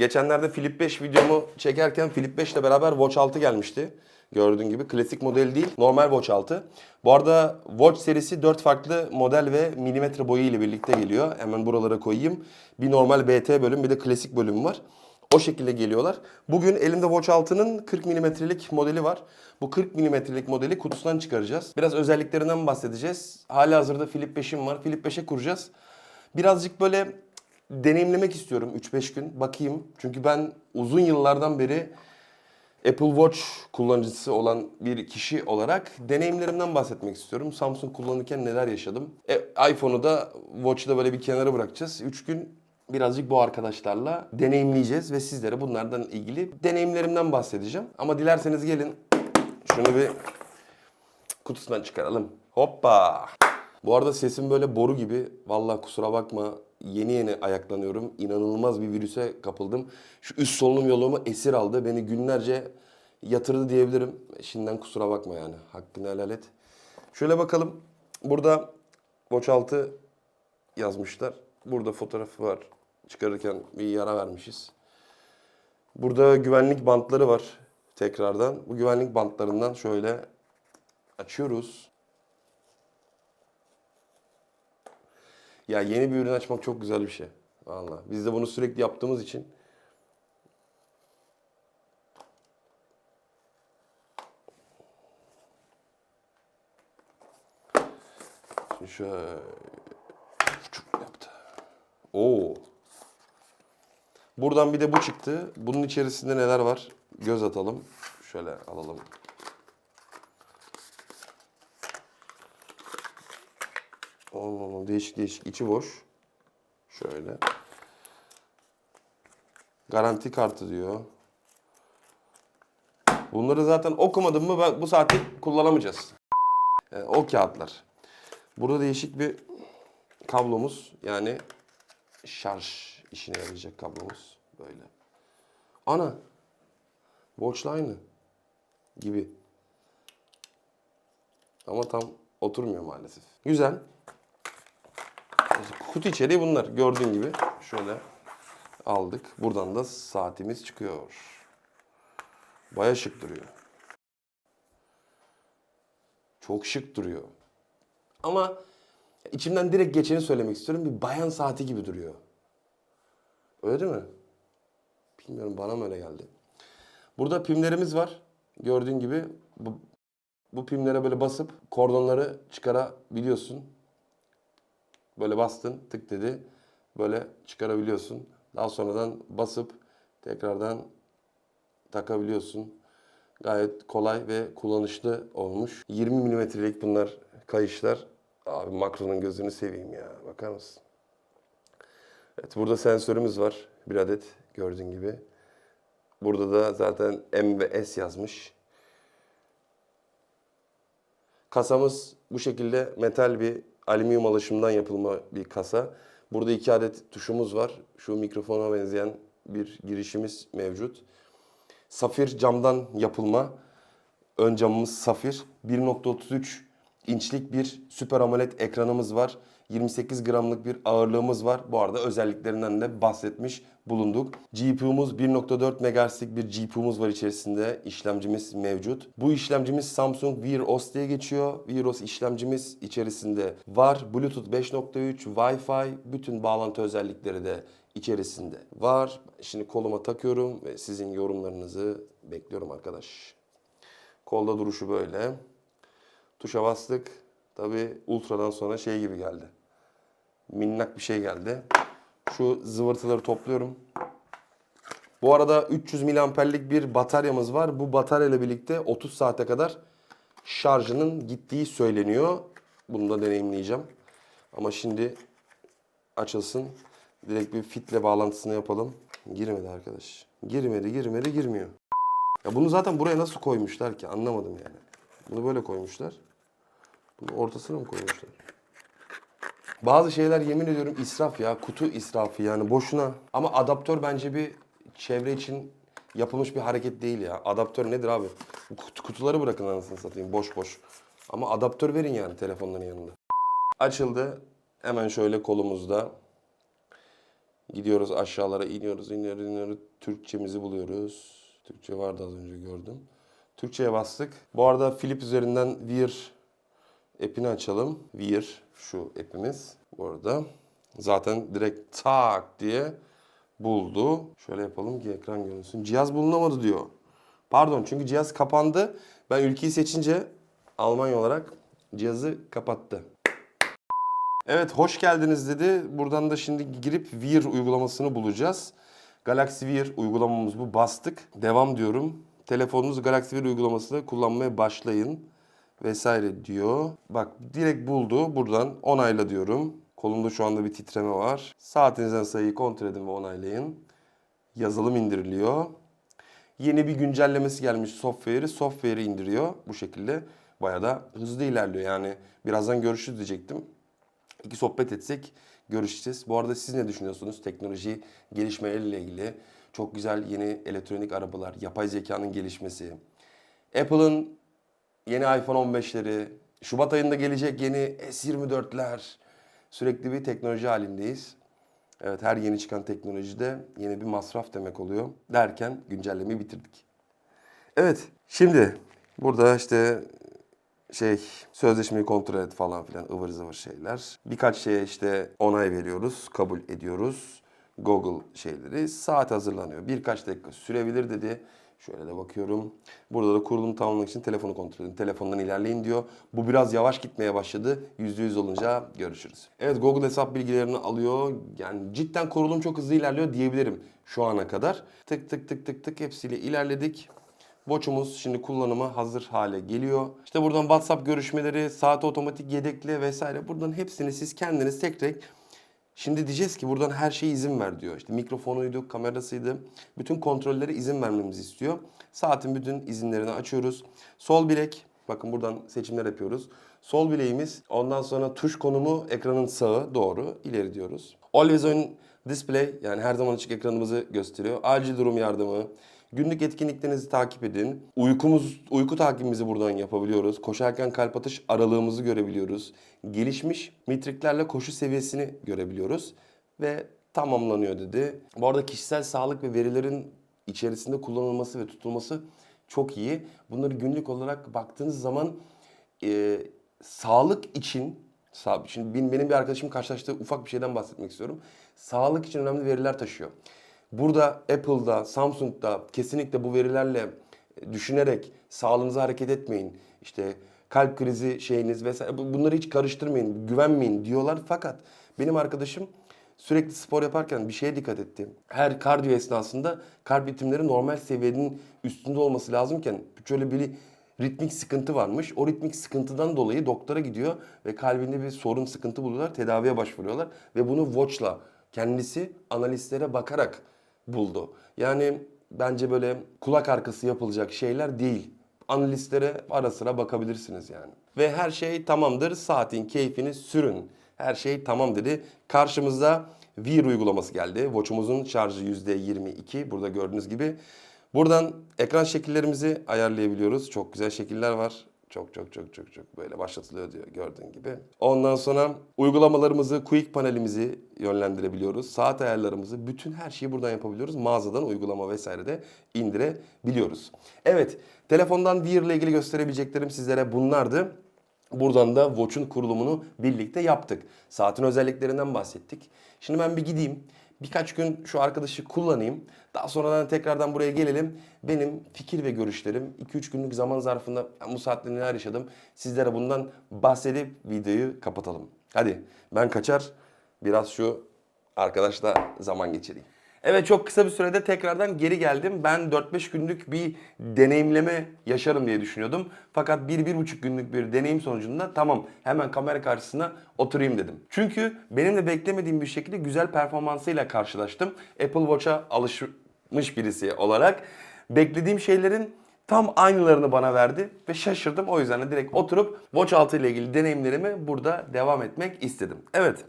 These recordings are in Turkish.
Geçenlerde Flip 5 videomu çekerken Flip 5 ile beraber Watch 6 gelmişti. Gördüğün gibi klasik model değil, normal Watch 6. Bu arada Watch serisi 4 farklı model ve milimetre boyu ile birlikte geliyor. Hemen buralara koyayım. Bir normal BT bölüm bir de klasik bölüm var. O şekilde geliyorlar. Bugün elimde Watch 6'nın 40 milimetrelik modeli var. Bu 40 milimetrelik modeli kutusundan çıkaracağız. Biraz özelliklerinden bahsedeceğiz. Hala hazırda Flip 5'im var. Flip 5'e kuracağız. Birazcık böyle deneyimlemek istiyorum 3-5 gün. Bakayım. Çünkü ben uzun yıllardan beri Apple Watch kullanıcısı olan bir kişi olarak deneyimlerimden bahsetmek istiyorum. Samsung kullanırken neler yaşadım. E, iPhone'u da Watch'u da böyle bir kenara bırakacağız. 3 gün birazcık bu arkadaşlarla deneyimleyeceğiz ve sizlere bunlardan ilgili deneyimlerimden bahsedeceğim. Ama dilerseniz gelin şunu bir kutusundan çıkaralım. Hoppa! Bu arada sesim böyle boru gibi. Vallahi kusura bakma. Yeni yeni ayaklanıyorum. İnanılmaz bir virüse kapıldım. Şu üst solunum yolumu esir aldı. Beni günlerce yatırdı diyebilirim. Şimdiden kusura bakma yani. Hakkını helal et. Şöyle bakalım. Burada Watch 6 yazmışlar. Burada fotoğrafı var. Çıkarırken bir yara vermişiz. Burada güvenlik bantları var tekrardan. Bu güvenlik bantlarından şöyle açıyoruz. Ya yeni bir ürün açmak çok güzel bir şey. Vallahi. Biz de bunu sürekli yaptığımız için Şimdi şöyle Çuk yaptı. Oo. Buradan bir de bu çıktı. Bunun içerisinde neler var? Göz atalım. Şöyle alalım. Oo, değişik değişik. içi boş. Şöyle. Garanti kartı diyor. Bunları zaten okumadım mı ben bu saati kullanamayacağız. Yani o kağıtlar. Burada değişik bir kablomuz. Yani şarj işine yarayacak kablomuz. Böyle. Ana. Watch'la aynı. Gibi. Ama tam oturmuyor maalesef. Güzel. Kutu içeriği bunlar. Gördüğün gibi şöyle aldık. Buradan da saatimiz çıkıyor. Baya şık duruyor. Çok şık duruyor. Ama içimden direkt geçeni söylemek istiyorum. Bir bayan saati gibi duruyor. Öyle değil mi? Bilmiyorum bana mı öyle geldi. Burada pimlerimiz var. Gördüğün gibi bu, bu pimlere böyle basıp kordonları çıkarabiliyorsun. Böyle bastın tık dedi. Böyle çıkarabiliyorsun. Daha sonradan basıp tekrardan takabiliyorsun. Gayet kolay ve kullanışlı olmuş. 20 milimetrelik bunlar kayışlar. Abi makronun gözünü seveyim ya. Bakar mısın? Evet burada sensörümüz var. Bir adet gördüğün gibi. Burada da zaten M ve S yazmış. Kasamız bu şekilde metal bir alüminyum alaşımdan yapılma bir kasa. Burada iki adet tuşumuz var. Şu mikrofona benzeyen bir girişimiz mevcut. Safir camdan yapılma. Ön camımız safir. 1.33 inçlik bir Super AMOLED ekranımız var. 28 gramlık bir ağırlığımız var. Bu arada özelliklerinden de bahsetmiş bulunduk. GPU'muz 1.4 MHz'lik bir GPU'muz var içerisinde. İşlemcimiz mevcut. Bu işlemcimiz Samsung Wear OS diye geçiyor. Wear OS işlemcimiz içerisinde var. Bluetooth 5.3, Wi-Fi, bütün bağlantı özellikleri de içerisinde var. Şimdi koluma takıyorum ve sizin yorumlarınızı bekliyorum arkadaş. Kolda duruşu böyle. Tuşa bastık. Tabi ultradan sonra şey gibi geldi. Minnak bir şey geldi. Şu zıvırtıları topluyorum. Bu arada 300 miliamperlik bir bataryamız var. Bu bataryayla birlikte 30 saate kadar şarjının gittiği söyleniyor. Bunu da deneyimleyeceğim. Ama şimdi açılsın. Direkt bir fitle bağlantısını yapalım. Girmedi arkadaş. Girmedi, girmedi, girmiyor. Ya bunu zaten buraya nasıl koymuşlar ki anlamadım yani. Bunu böyle koymuşlar. Bunu ortasına mı koymuşlar? Bazı şeyler yemin ediyorum israf ya. Kutu israfı yani boşuna. Ama adaptör bence bir çevre için yapılmış bir hareket değil ya. Adaptör nedir abi? Kutuları bırakın anasını satayım boş boş. Ama adaptör verin yani telefonların yanında. Açıldı. Hemen şöyle kolumuzda Gidiyoruz aşağılara iniyoruz, iniyoruz, iniyoruz. Türkçemizi buluyoruz. Türkçe vardı az önce gördüm. Türkçe'ye bastık. Bu arada Flip üzerinden Weir app'ini açalım. Weir şu app'imiz bu arada. Zaten direkt tak diye buldu. Şöyle yapalım ki ekran görünsün. Cihaz bulunamadı diyor. Pardon çünkü cihaz kapandı. Ben ülkeyi seçince Almanya olarak cihazı kapattı. Evet hoş geldiniz dedi. Buradan da şimdi girip Weir uygulamasını bulacağız. Galaxy Weir uygulamamız bu. Bastık. Devam diyorum. Telefonunuz Galaxy Weir uygulamasını kullanmaya başlayın vesaire diyor. Bak direkt buldu. Buradan onayla diyorum. Kolumda şu anda bir titreme var. Saatinizden sayıyı kontrol edin ve onaylayın. Yazılım indiriliyor. Yeni bir güncellemesi gelmiş software'i. Software'i indiriyor bu şekilde. Bayağı da hızlı ilerliyor yani. Birazdan görüşürüz diyecektim. İki sohbet etsek görüşeceğiz. Bu arada siz ne düşünüyorsunuz teknoloji gelişmeleriyle ilgili? Çok güzel yeni elektronik arabalar, yapay zekanın gelişmesi. Apple'ın yeni iPhone 15'leri, Şubat ayında gelecek yeni S24'ler. Sürekli bir teknoloji halindeyiz. Evet her yeni çıkan teknolojide yeni bir masraf demek oluyor. Derken güncellemeyi bitirdik. Evet şimdi burada işte şey sözleşmeyi kontrol et falan filan ıvır zıvır şeyler. Birkaç şeye işte onay veriyoruz, kabul ediyoruz. Google şeyleri saat hazırlanıyor. Birkaç dakika sürebilir dedi. Şöyle de bakıyorum. Burada da kurulum tamamlamak için telefonu kontrol edin. Telefondan ilerleyin diyor. Bu biraz yavaş gitmeye başladı. %100 olunca görüşürüz. Evet Google hesap bilgilerini alıyor. Yani cidden kurulum çok hızlı ilerliyor diyebilirim şu ana kadar. Tık tık tık tık tık hepsiyle ilerledik. Watch'umuz şimdi kullanıma hazır hale geliyor. İşte buradan WhatsApp görüşmeleri, saati otomatik yedekle vesaire. Buradan hepsini siz kendiniz tek tek Şimdi diyeceğiz ki buradan her şeye izin ver diyor. İşte mikrofonuydu, kamerasıydı. Bütün kontrollere izin vermemizi istiyor. Saatin bütün izinlerini açıyoruz. Sol bilek, bakın buradan seçimler yapıyoruz. Sol bileğimiz, ondan sonra tuş konumu ekranın sağı doğru, ileri diyoruz. Always on display yani her zaman açık ekranımızı gösteriyor. Acil durum yardımı, Günlük etkinliklerinizi takip edin. Uykumuz, uyku takibimizi buradan yapabiliyoruz. Koşarken kalp atış aralığımızı görebiliyoruz. Gelişmiş metriklerle koşu seviyesini görebiliyoruz. Ve tamamlanıyor dedi. Bu arada kişisel sağlık ve verilerin içerisinde kullanılması ve tutulması çok iyi. Bunları günlük olarak baktığınız zaman e, sağlık için Şimdi benim bir arkadaşım karşılaştığı ufak bir şeyden bahsetmek istiyorum. Sağlık için önemli veriler taşıyor. Burada Apple'da, Samsung'da kesinlikle bu verilerle düşünerek sağlığınıza hareket etmeyin. İşte kalp krizi şeyiniz vesaire bu- bunları hiç karıştırmayın, güvenmeyin diyorlar. Fakat benim arkadaşım sürekli spor yaparken bir şeye dikkat etti. Her kardiyo esnasında kalp ritimleri normal seviyenin üstünde olması lazımken şöyle bir ritmik sıkıntı varmış. O ritmik sıkıntıdan dolayı doktora gidiyor ve kalbinde bir sorun sıkıntı buluyorlar. Tedaviye başvuruyorlar ve bunu watch'la kendisi analistlere bakarak buldu. Yani bence böyle kulak arkası yapılacak şeyler değil. Analistlere ara sıra bakabilirsiniz yani. Ve her şey tamamdır. Saatin keyfini sürün. Her şey tamam dedi. Karşımızda Wear uygulaması geldi. Watch'umuzun şarjı %22. Burada gördüğünüz gibi. Buradan ekran şekillerimizi ayarlayabiliyoruz. Çok güzel şekiller var. Çok çok çok çok çok böyle başlatılıyor diyor gördüğün gibi. Ondan sonra uygulamalarımızı, quick panelimizi yönlendirebiliyoruz. Saat ayarlarımızı, bütün her şeyi buradan yapabiliyoruz. Mağazadan uygulama vesaire de indirebiliyoruz. Evet, telefondan Wear ile ilgili gösterebileceklerim sizlere bunlardı. Buradan da Watch'un kurulumunu birlikte yaptık. Saatin özelliklerinden bahsettik. Şimdi ben bir gideyim. Birkaç gün şu arkadaşı kullanayım. Daha sonradan tekrardan buraya gelelim. Benim fikir ve görüşlerim 2-3 günlük zaman zarfında bu saatte neler yaşadım sizlere bundan bahsedip videoyu kapatalım. Hadi ben kaçar biraz şu arkadaşla zaman geçireyim. Evet çok kısa bir sürede tekrardan geri geldim. Ben 4-5 günlük bir deneyimleme yaşarım diye düşünüyordum. Fakat 1-1,5 günlük bir deneyim sonucunda tamam hemen kamera karşısına oturayım dedim. Çünkü benim de beklemediğim bir şekilde güzel performansıyla karşılaştım. Apple Watch'a alışmış birisi olarak beklediğim şeylerin tam aynılarını bana verdi ve şaşırdım. O yüzden de direkt oturup Watch 6 ile ilgili deneyimlerimi burada devam etmek istedim. Evet.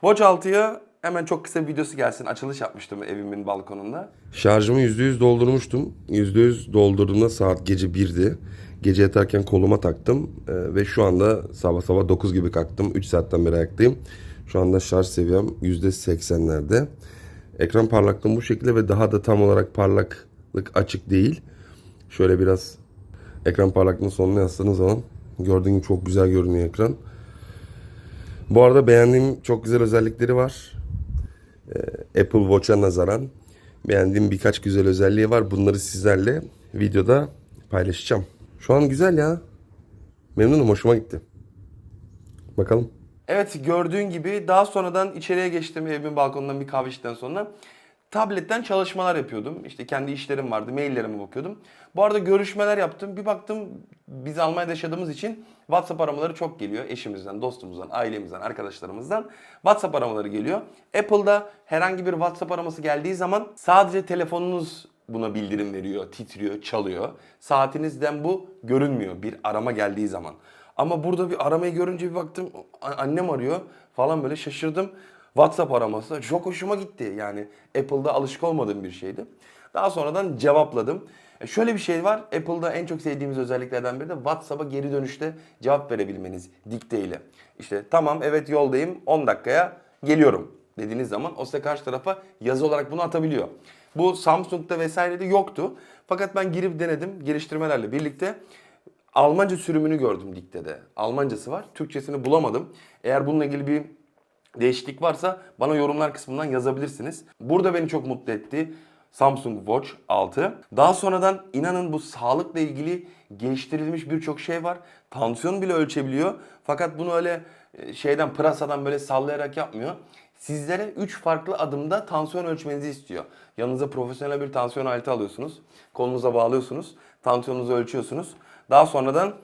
Watch 6'ya hemen çok kısa bir videosu gelsin. Açılış yapmıştım evimin balkonunda. Şarjımı %100 doldurmuştum. %100 doldurduğumda saat gece 1'di. Gece yatarken koluma taktım Ee, ve şu anda sabah sabah 9 gibi kalktım. 3 saatten beri ayaktayım. Şu anda şarj seviyem %80'lerde. Ekran parlaklığım bu şekilde ve daha da tam olarak parlaklık açık değil. Şöyle biraz ekran parlaklığının sonuna yasladığınız zaman gördüğün gibi çok güzel görünüyor ekran. Bu arada beğendiğim çok güzel özellikleri var. Ee, Apple Watch'a nazaran beğendiğim birkaç güzel özelliği var. Bunları sizlerle videoda paylaşacağım. Şu an güzel ya. Memnunum, hoşuma gitti. Bakalım. Evet gördüğün gibi daha sonradan içeriye geçtim evimin balkonundan bir kahve içtikten sonra. Tabletten çalışmalar yapıyordum. İşte kendi işlerim vardı, maillerime bakıyordum. Bu arada görüşmeler yaptım. Bir baktım biz Almanya'da yaşadığımız için WhatsApp aramaları çok geliyor. Eşimizden, dostumuzdan, ailemizden, arkadaşlarımızdan WhatsApp aramaları geliyor. Apple'da herhangi bir WhatsApp araması geldiği zaman sadece telefonunuz buna bildirim veriyor, titriyor, çalıyor. Saatinizden bu görünmüyor bir arama geldiği zaman. Ama burada bir aramayı görünce bir baktım annem arıyor falan böyle şaşırdım. WhatsApp araması çok hoşuma gitti. Yani Apple'da alışık olmadığım bir şeydi. Daha sonradan cevapladım. E, Şöyle bir şey var. Apple'da en çok sevdiğimiz özelliklerden biri de WhatsApp'a geri dönüşte cevap verebilmeniz dikte ile. İşte tamam evet yoldayım 10 dakikaya geliyorum dediğiniz zaman o size karşı tarafa yazı olarak bunu atabiliyor. Bu Samsung'da vesairede yoktu. Fakat ben girip denedim geliştirmelerle birlikte. Almanca sürümünü gördüm Dikte'de. Almancası var. Türkçesini bulamadım. Eğer bununla ilgili bir değişiklik varsa bana yorumlar kısmından yazabilirsiniz. Burada beni çok mutlu etti. Samsung Watch 6. Daha sonradan inanın bu sağlıkla ilgili geliştirilmiş birçok şey var. Tansiyon bile ölçebiliyor. Fakat bunu öyle e, şeyden pırasadan böyle sallayarak yapmıyor. Sizlere 3 farklı adımda tansiyon ölçmenizi istiyor. Yanınıza profesyonel bir tansiyon aleti alıyorsunuz. Kolunuza bağlıyorsunuz. Tansiyonunuzu ölçüyorsunuz. Daha sonradan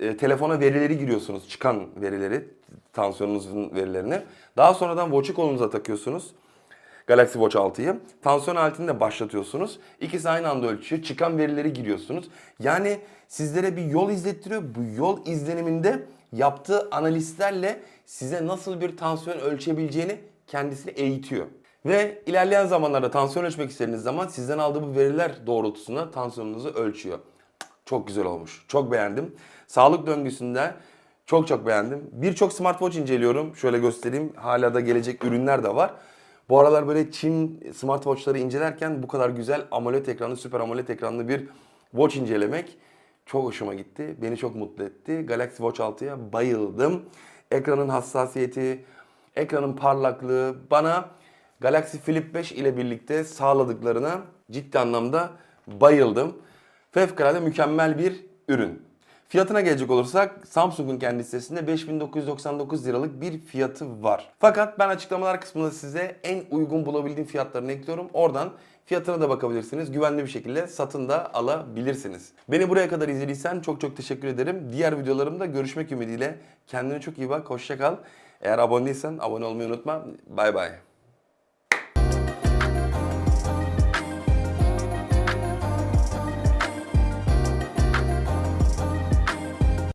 e, telefona verileri giriyorsunuz. Çıkan verileri, tansiyonunuzun verilerini. Daha sonradan watch'u kolunuza takıyorsunuz. Galaxy Watch 6'yı. Tansiyon aletini de başlatıyorsunuz. İkisi aynı anda ölçüyor. Çıkan verileri giriyorsunuz. Yani sizlere bir yol izlettiriyor. Bu yol izleniminde yaptığı analistlerle size nasıl bir tansiyon ölçebileceğini kendisini eğitiyor. Ve ilerleyen zamanlarda tansiyon ölçmek istediğiniz zaman sizden aldığı bu veriler doğrultusunda tansiyonunuzu ölçüyor. Çok güzel olmuş. Çok beğendim. Sağlık döngüsünde çok çok beğendim. Birçok smartwatch inceliyorum. Şöyle göstereyim. Hala da gelecek ürünler de var. Bu aralar böyle Çin smartwatchları incelerken bu kadar güzel AMOLED ekranlı, süper AMOLED ekranlı bir watch incelemek çok hoşuma gitti. Beni çok mutlu etti. Galaxy Watch 6'ya bayıldım. Ekranın hassasiyeti, ekranın parlaklığı bana Galaxy Flip 5 ile birlikte sağladıklarına ciddi anlamda bayıldım. Fevkalade mükemmel bir ürün. Fiyatına gelecek olursak Samsung'un kendi sitesinde 5999 liralık bir fiyatı var. Fakat ben açıklamalar kısmında size en uygun bulabildiğim fiyatlarını ekliyorum. Oradan fiyatına da bakabilirsiniz. Güvenli bir şekilde satın da alabilirsiniz. Beni buraya kadar izlediysen çok çok teşekkür ederim. Diğer videolarımda görüşmek ümidiyle. Kendine çok iyi bak. Hoşça kal. Eğer abone değilsen abone olmayı unutma. Bay bay.